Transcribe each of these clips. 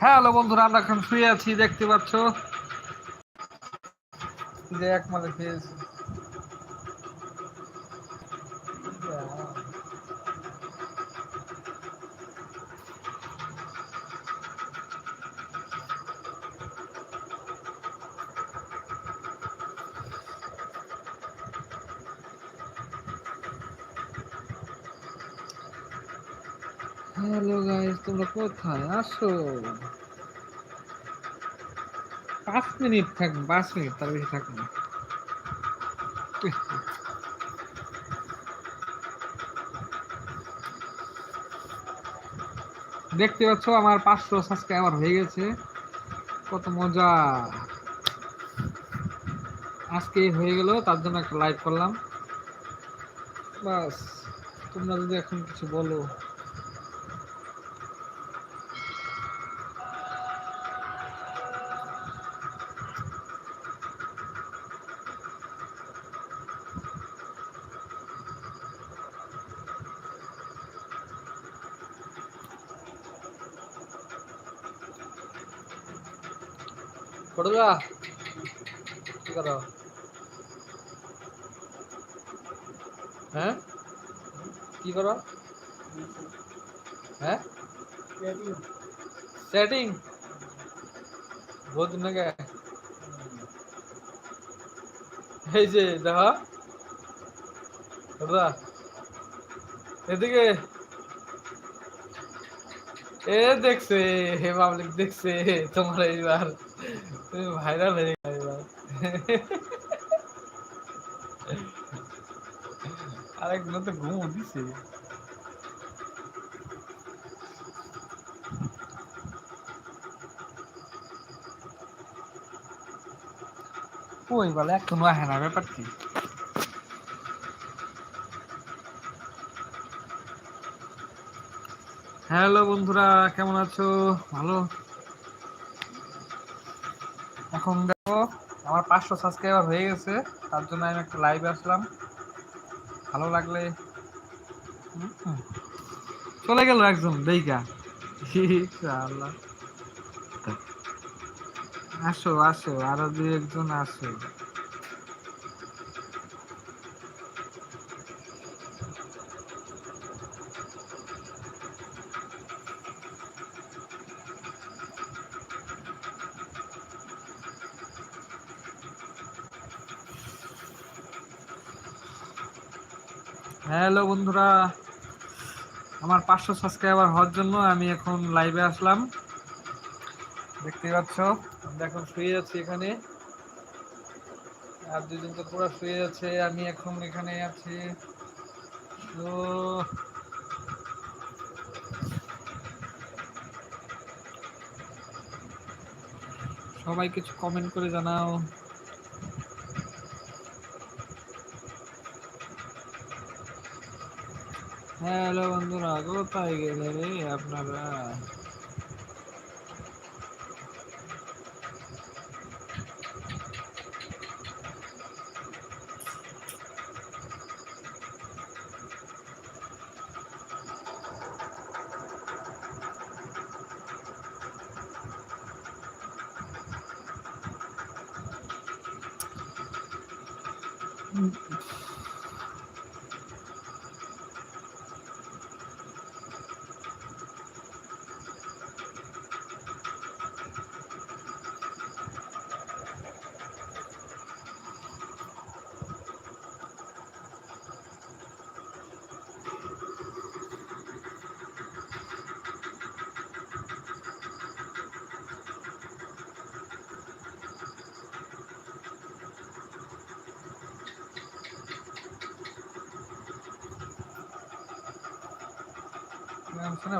Hello বন্ধুরা আমরা এখন শুয়ে আছি দেখতে পাচ্ছ? যে এক মালে খেয়েছি হ্যালো গাইস তোমরা কোথায়? আসো। পাঁচ মিনিট থাক, পাঁচ মিনিট, তার বেশি থাকবে না। দেখতে পাচ্ছ, আমার পাঁচশো সাবস্ক্রাইবার হয়ে গেছে। কত মজা। আজকে হয়ে গেল, তার জন্য একটা লাইভ করলাম। বাস, তোমরা যদি এখন কিছু বলো। পড়ুয়া কি করো হ্যাঁ কি করো হ্যাঁ সেটিং বহুত নাকি এই যে দেখো পড়ুয়া এদিকে এ দেখছে, হে পাবলিক, দেখছে তোমার এইবার। ভাইরাল হয়ে গেল এবার আরেকগুলো তো ঘুমো দিছে। ওই বলে, এখনও আহে না, ব্যাপার কি? হ্যালো বন্ধুরা, কেমন আছো? ভালো? এখন দেখো, আমার পাঁচশো সাবস্ক্রাইবার হয়ে গেছে, তার জন্য আমি একটা লাইভে আসলাম। ভালো লাগলে চলে গেল একজন দেইকা আল্লাহ আসো আসো, আরও দুই একজন আসো। হ্যালো বন্ধুরা, আমার পাঁচশো সাবস্ক্রাইবার হওয়ার জন্য আমি এখন লাইভে আসলাম। দেখতে পাচ্ছ, আমরা এখন শুয়ে আছি এখানে। আর দুজন তো পুরো শুয়ে আছে, আমি এখন এখানে আছি। তো সবাই কিছু কমেন্ট করে জানাও। হ্যালো বন্ধুরা কোথায় গেলে রে আপনারা? গান শুনে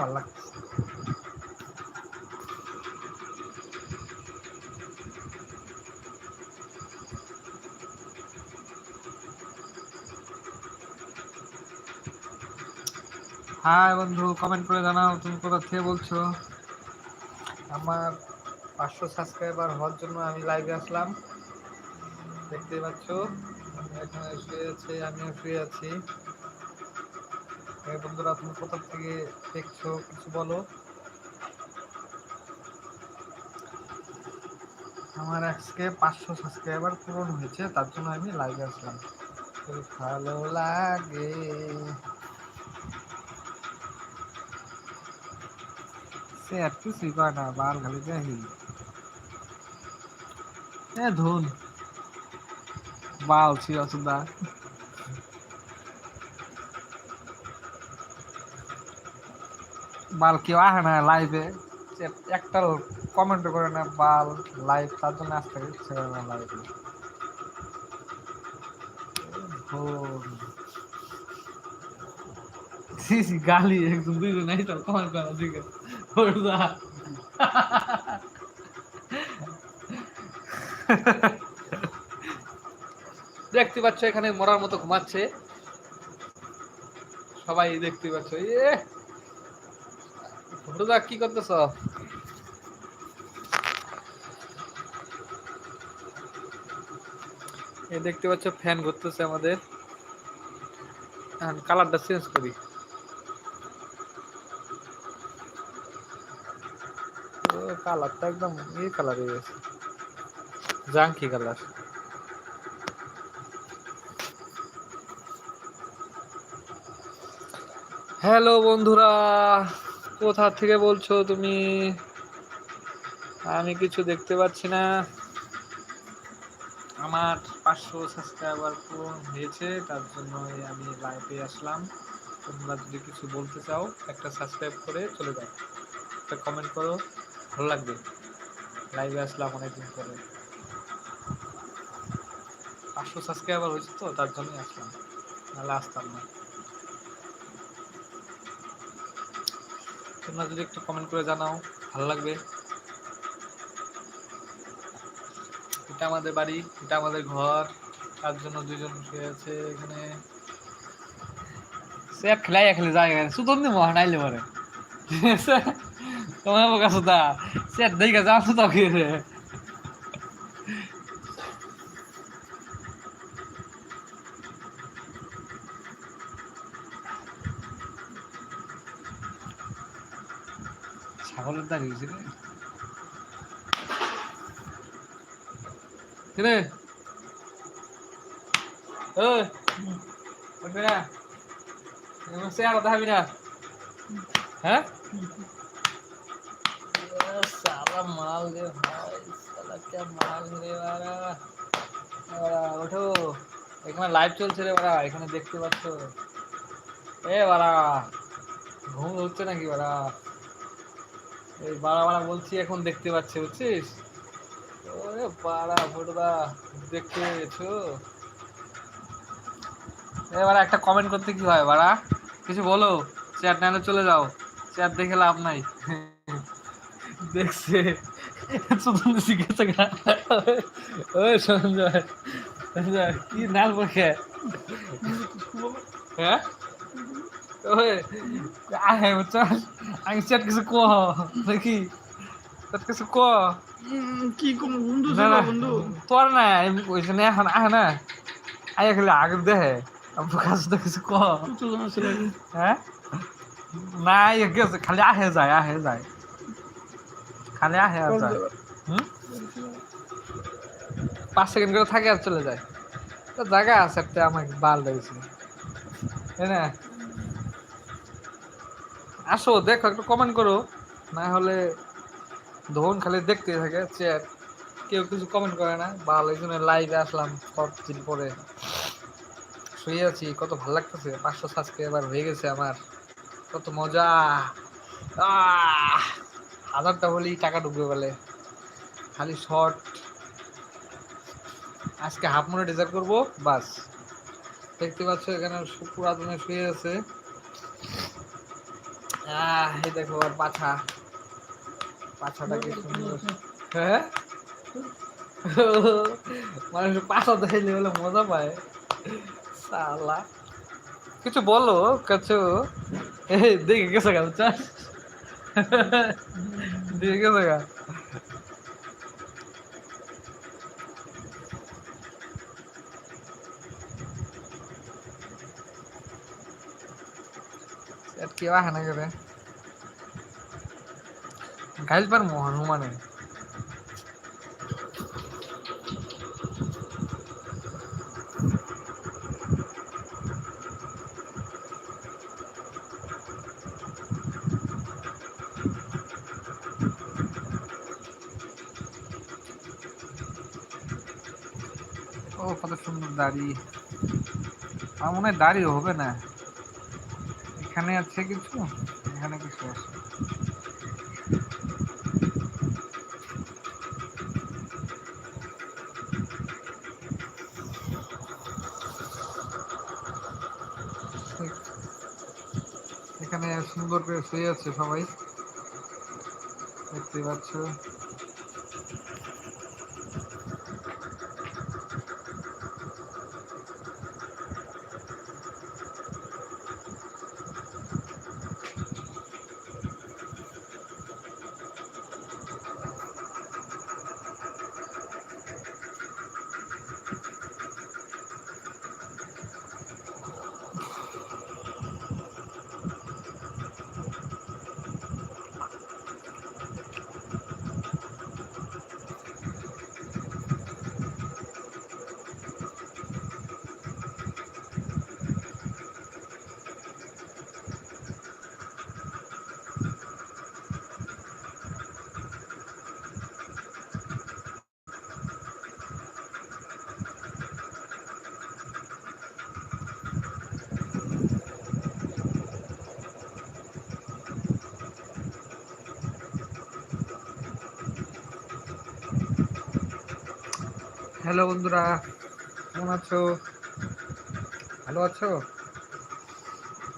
হাই বন্ধু কমেন্ট করে জানাও তুমি কোথা থেকে বলছো? আমার পাঁচশো সাবস্ক্রাইবার হওয়ার জন্য আমি লাইভে আসলাম। দেখতেই পাচ্ছ এখানে শুয়ে আছি, আমিও শুয়ে আছি। বন্ধুরা তুমি কোথা থেকে দেখছ, কিছু বলো। আমার আজকে পাঁচশো সাবস্ক্রাইবার পূরণ হয়েছে, তার জন্য আমি লাইভে আসলাম। ভালো লাগে। সে আর কিছুই কয় না বার খালি এ ধুন, বাল ছিল সুদা বাল কেউ আসে না লাইভে একটা কমেন্ট করে না বাল লাইভ তার জন্য আসতে ইচ্ছে করে না লাইভে গালি দুইজন তো কমেন্ট করা দেখতে পাচ্ছ, এখানে মরার মতো ঘুমাচ্ছে। সবাই দেখতে পাচ্ছ এ ওরদা কি করতেছ? এই দেখতে পাচ্ছ, ফ্যান ঘুরতেছে আমাদের। কালারটা চেঞ্জ করি। কালারটা একদম এই কালার হয়ে গেছে। Junky colour. হ্যালো বন্ধুরা কোথা থেকে বলছো তুমি? আমি কিছু দেখতে পাচ্ছি না। আমার পাঁচশো সাবস্ক্রাইবার পূরণ হয়েছে, তার জন্য আমি লাইভে আসলাম। তোমরা যদি কিছু বলতে চাও, একটা সাবস্ক্রাইব করে চলে যাও। একটা কমেন্ট করো, ভালো লাগবে। লাইভে আসলাম অনেকদিন পরে। পাঁচশো সাবস্ক্রাইবার হয়েছে তো, তার জন্যই আসলাম। নাহলে আসতাম না। তোমরা যদি একটু কমেন্ট করে জানাও, ভালো লাগবে। এটা আমাদের বাড়ি, এটা আমাদের ঘর, তার জন্য দুজন শুয়ে আছে এখানে। সে খেলাই খেলে যায় এখানে। সুতন্দি মহান আইলে পরে তোমার কাছে তা সে দেখে যাও তো দাঁড়িয়েছে রে। ওঠো। এখানে লাইভ চলছে রে বাড়া, এখানে দেখতে পাচ্ছ। এ বাড়া, ঘুম হচ্ছে নাকি বাড়া? এই বাড়া বাড়া বলছি, এখন দেখতে পাচ্ছে, বুঝছিস? ওরে বাড়া ফটোদা দেখতে পেয়েছ? এবার একটা কমেন্ট করতে কি হয় বাড়া? কিছু বলো? চ্যাট নাইলে চলে যাও। চ্যাট দেখে লাভ নাই। দেখছে। শিখেছে ওই সঞ্জয় সঞ্জয়, কি নাল পক্ষে হ্যাঁ? ওই আহে চল চ্যাট কিছু কহ দেখি চ্যাট কিছু কহ কি কোন বন্ধু বন্ধু তোর না এমনি কইছে না এখন আহে না আয়া খালি আগে দেহে আমার কাছে তো কিছু ছিল হ্যাঁ না গেছে খালি আহে যায় আহে যায় খালি আহে আর যায় হুম পাঁচ সেকেন্ড করে থাকে আর চলে যায় তো জায়গা আছে একটা আমাকে বাল লেগেছে তাই না আসো, দেখো, একটু কমেন্ট করো। না হলে ধন খালি দেখতে থাকে চ্যাট কেউ কিছু কমেন্ট করে না। বাল, এই লাইভে আসলাম কতদিন পরে। শুয়ে আছি, কত ভালো লাগতেছে। পাঁচশো সাবস্ক্রাইবার হয়ে গেছে আমার। কত মজা! হাজারটা হলেই টাকা ঢুকবে বলে। খালি শর্ট আজকে হাফ মনে ডিজার্ভ করব, বাস। দেখতে পাচ্ছ এখানে পুরাতনে শুয়ে আছে। আহ, এই দেখো আর পাছা। পাছাটা কি সুন্দর। হ্যাঁ? মানুষ পাছা দেখলে বলে মজা পায়। সালা কিছু বলো, কিছু? দেখে গেছে গেল চাষ দেখে গেছে গা। কেউ আহে না করে গাইল পার হনুমানে ও কত সুন্দর দাড়ি আমার মনে হয় দাড়ি হবে না এখানে আছে কিছু? এখানে কিছু আছে। এখানে সুন্দর করে শুয়ে আছে সবাই। দেখতে পাচ্ছ? হ্যালো বন্ধুরা, কেমন আছো? ভালো আছো?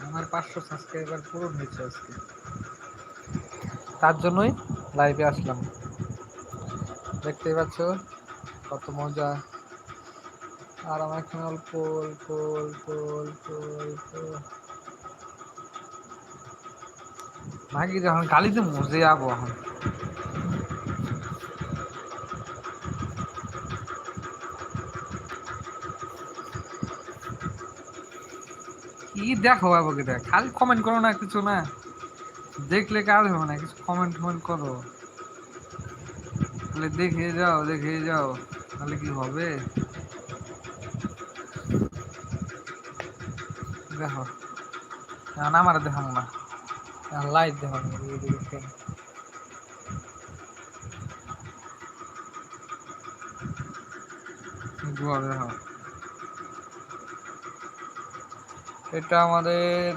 আমার পাঁচশো সাবস্ক্রাইবার পূরণ হয়েছে আজকে। তার জন্যই লাইভে আসলাম। দেখতেই পাচ্ছ, কত মজা। আর আমার এখানে অল্প অল্প অল্প অল্প অল্প। নাকি যখন গালিতে মজে যাব এখন কি দেখো বাবাকে দেখ, খালি কমেন্ট করো না কিছু না। দেখলে কাজ হবে না, কিছু কমেন্ট কমেন্ট করো। তাহলে দেখে যাও দেখে যাও, তাহলে কি হবে? দেখো, এখন আমার দেখাম না। লাইট দেখো দেখো। এটা আমাদের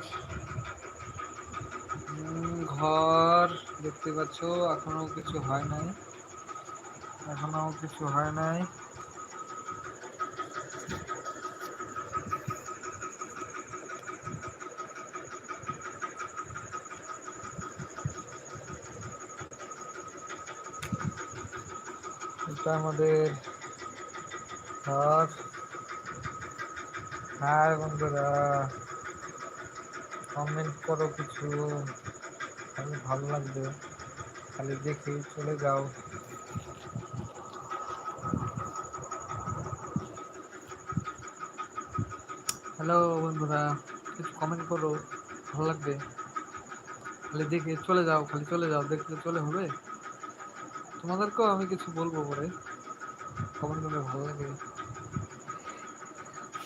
ঘর, দেখতে পাচ্ছ, এখনও কিছু হয় নাই। এখনও কিছু হয় নাই। এটা আমাদের ঘর। হাই বন্ধুরা। কমেন্ট করো কিছু। খালি ভালো লাগবে। খালি দেখে চলে যাও। হ্যালো বন্ধুরা, কিছু কমেন্ট করো। ভালো লাগবে? খালি দেখে চলে যাও, খালি চলে যাও। দেখলে চলে হবে? তোমাদেরকেও আমি কিছু বলব পরে। কমেন্ট করলে ভালো লাগে।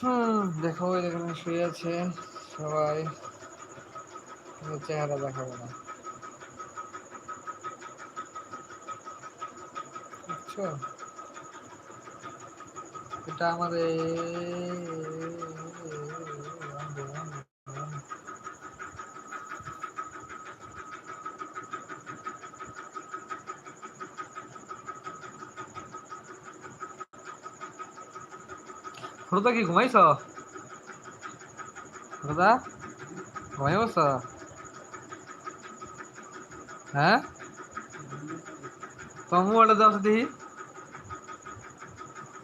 হুম, দেখো এখানে শুয়ে আছে সবাই। চেহারা দেখাবো না। এটা আমাদের হরদা কি ঘুমাইছ? হরদা ঘুমাই বস হ্যাঁ তোমার মোবাইলটা দাও দেখি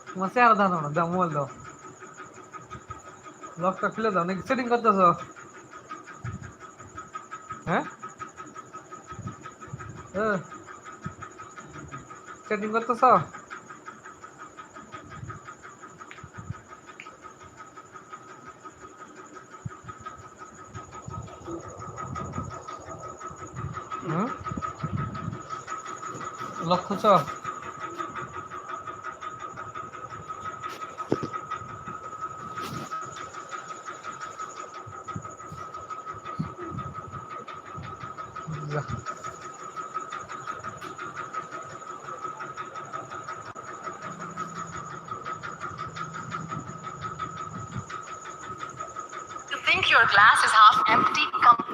তোমার চেহারা দাও না দাও মোবাইল দাও লকটা খুলে দাও নাকি সেটিং করতেছ হ্যাঁ সেটিং করতেছ You think your glass is half empty, come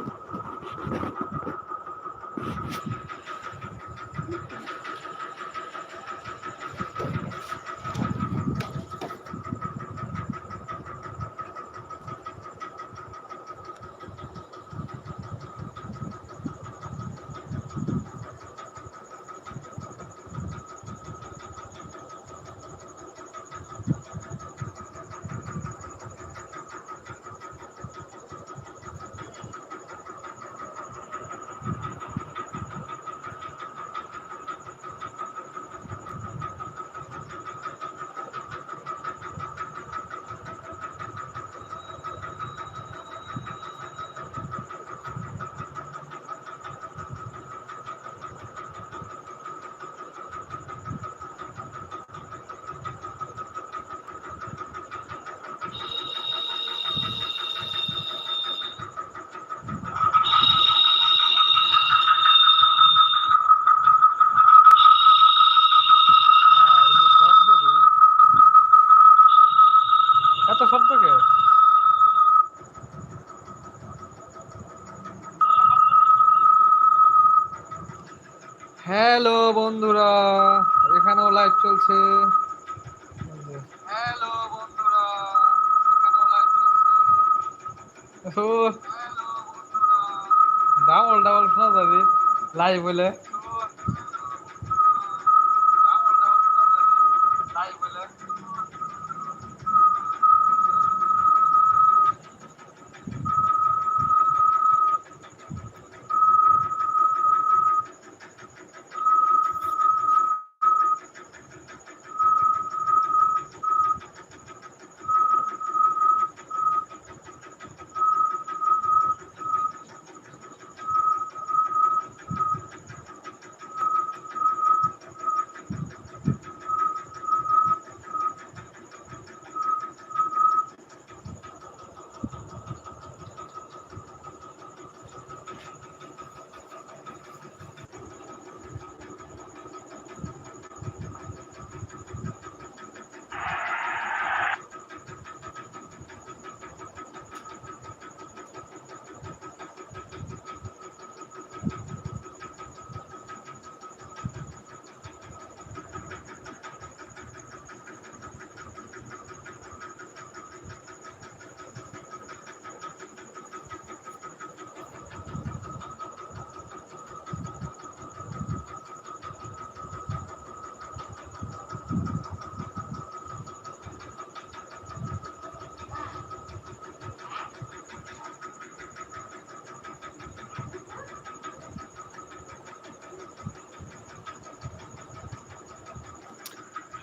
live বলে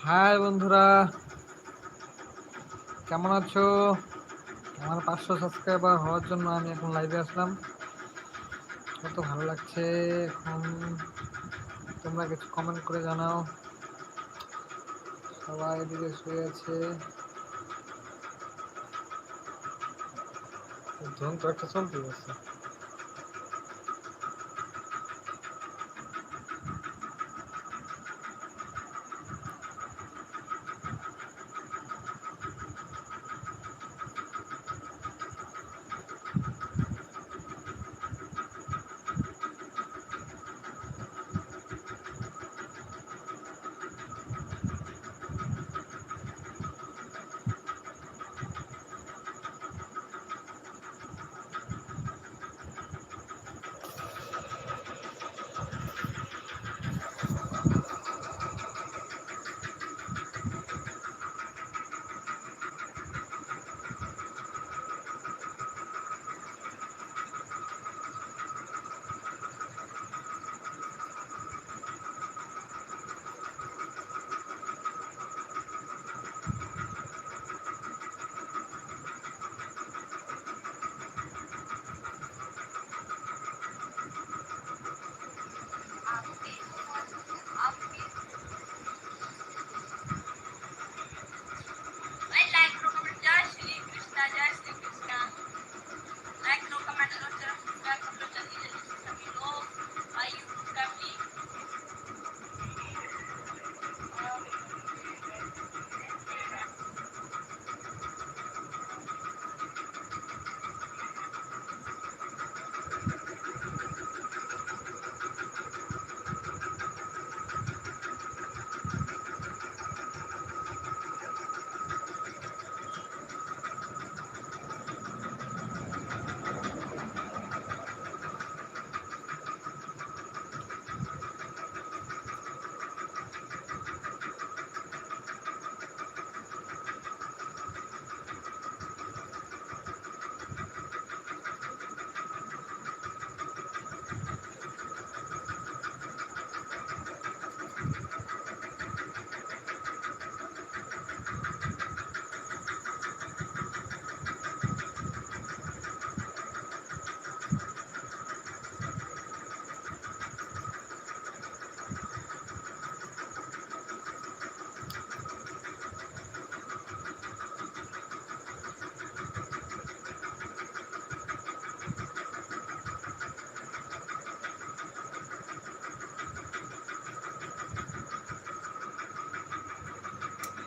হাই বন্ধুরা। কেমন আছো? আমার পাঁচশো সাবস্ক্রাইবার হওয়ার জন্য আমি এখন লাইভে আসলাম। কত ভালো লাগছে। এখন তোমরা কিছু কমেন্ট করে জানাও। সবাই এদিকে শুয়ে আছে। যন্ত্র একটা চলতে আছে।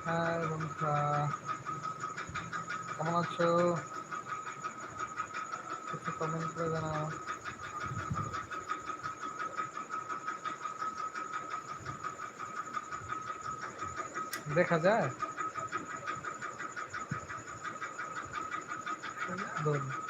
হাই বন্ধুরা। কেমন আছো? একটু কমেন্ট করে জানাও। দেখা যায়? ধরুন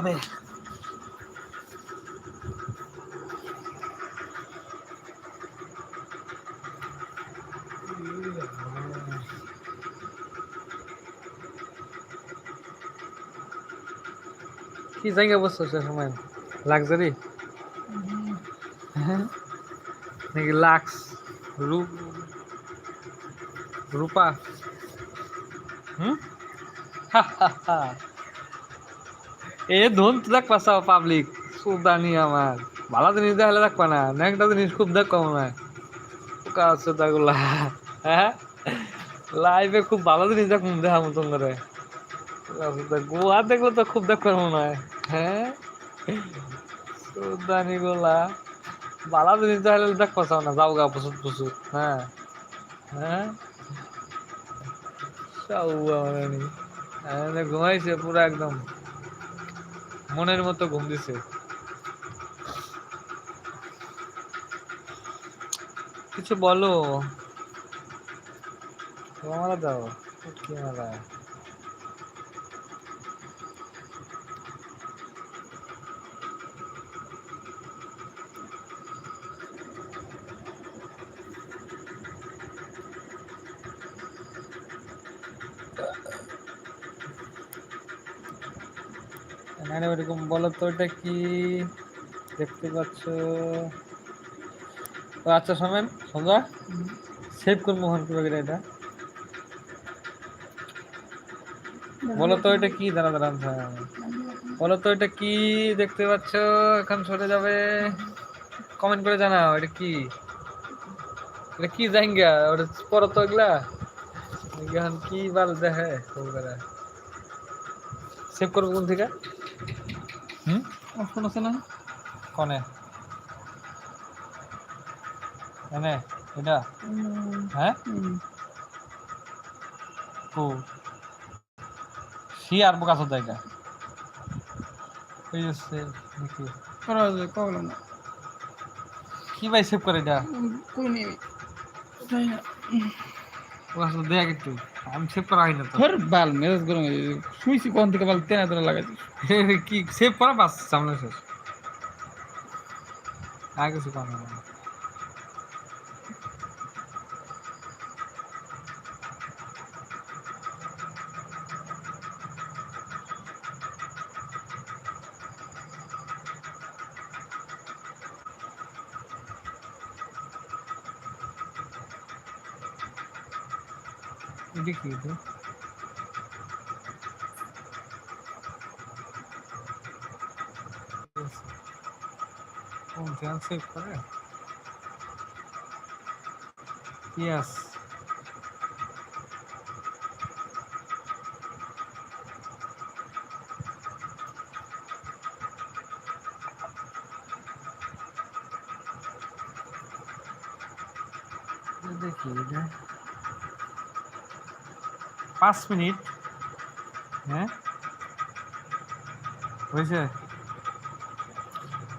এখন উঠতে হবে কি জায়গা বসছো সে সময় লাক্সারি নাকি লাক্স রূপ রূপা হুম এ ধন তো দেখ পাসাও পাবলিক সুদানি আমার ভালো জিনিস দেখলে দেখবা না একটা জিনিস খুব দেখবা মনে হয় পোকা আছে তাগুলা হ্যাঁ লাইভে খুব ভালো জিনিস দেখ দেখা মতন করে গোয়া দেখলে তো খুব দেখবার মনে হয় হ্যাঁ সুদানি গুলা। ভালো জিনিস দেখলে দেখ পাসাও না যাও গা প্রচুর প্রচুর হ্যাঁ হ্যাঁ মানে হ্যাঁ, ঘুমাইছে পুরো একদম। মনের মতো ঘুম দিছে। কিছু বলো। মারা দাও কি মারা এখানে ওরকম বলো তো, এটা কি? দেখতে পাচ্ছ। আচ্ছা শোনেন, সন্ধ্যা। সেভ করব মোহন কীভাবে এটা? বলো তো, এটা কি? দাঁড়া দাঁড়ান বলো তো, এটা কি? দেখতে পাচ্ছ, এখন সরে যাবে। কমেন্ট করে জানাও, এটা কি? এটা কি জাইঙ্গা? ওটা পড়ো তো এগুলা। এখন কি বাল দেখে সেভ করব কোন থেকে? হুম? অপশন আছে না? কনে? এনে এটা? হ্যাঁ? সি আর বোকা সদা এটা ওই হচ্ছে দেখি। করা যায় কবলাম না কি ভাই সেভ করে এটা? কোন তাই না? দেখ একটু। আমি সেভ করা হয় না তো। বাল মেজাজ গরম হয়ে। শুইছি কোন থেকে বাল তেনা তেনা লাগাইছিস কি সেভ করা বাস, সামনে শেষ। আর কিছু করা হবে না এটা কি এটা কোন ধ্যান সেভ করে ইয়েস দেখি এটা পাঁচ মিনিট হ্যাঁ হয়েছে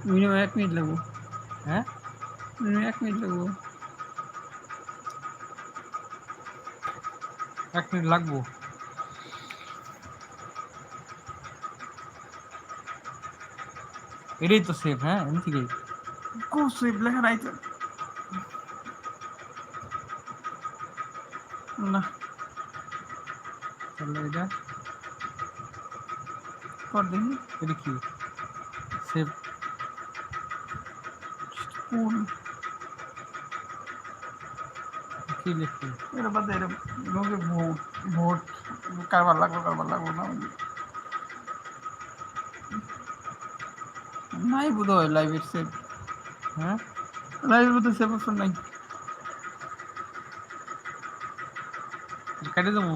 মিনিমাম এক মিনিট লাগবো। হ্যাঁ? মিনিমাম এক মিনিট লাগবো। এক মিনিট লাগবো। এটাই তো সেভ হ্যাঁ? এমনি থেকেই। কোন সুইপ লেখা নাই তো। না। তাহলে এটা? কর দেখি। এটা কি? কোন কি লিখি এটা বাদ এটা লোকে ভোট ভোট কারবার লাগল কারবার লাগল না। নাই বোধ হয় লাইভের সেভ হ্যাঁ? লাইভের মধ্যে সেভ অপশন নাই। কেটে দেবো?